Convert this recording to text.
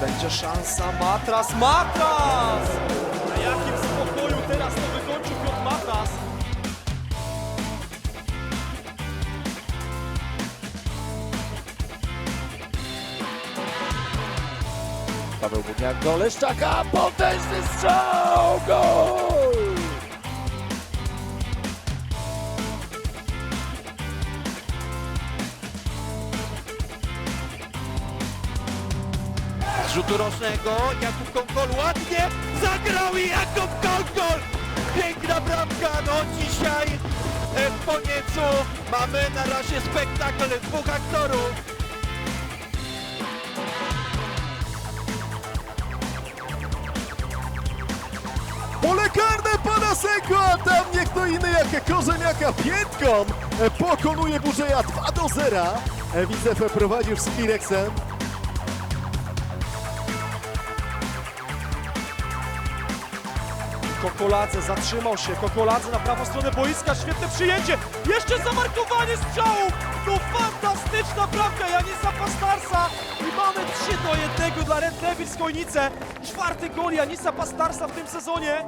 Będzie szansa, Matras, Matras! Na jakim spokoju teraz to wykończył Piotr Matras? Paweł Budniak do Leszczaka, potężny strzał, gol! Rzutu rocznego Jakub Konkol ładnie zagrał Jakub Konkol! Piękna bramka, no dzisiaj e, w Poniecu mamy na razie spektakl dwóch aktorów. Pole karne Panasenko, a tam nie kto inny jak Korzeniaka piętką e, pokonuje Burzeja 2 do 0. E, Widzew prowadzi już z Klirexem. Kokoladze zatrzymał się, Kokoladze na prawą stronę boiska, świetne przyjęcie, jeszcze zamarkowanie strzału, to fantastyczna bramka Janisa Pastarsa. I mamy 3 do 1 dla Red Devils Chojnice, czwarty gol Janisa Pastarsa w tym sezonie,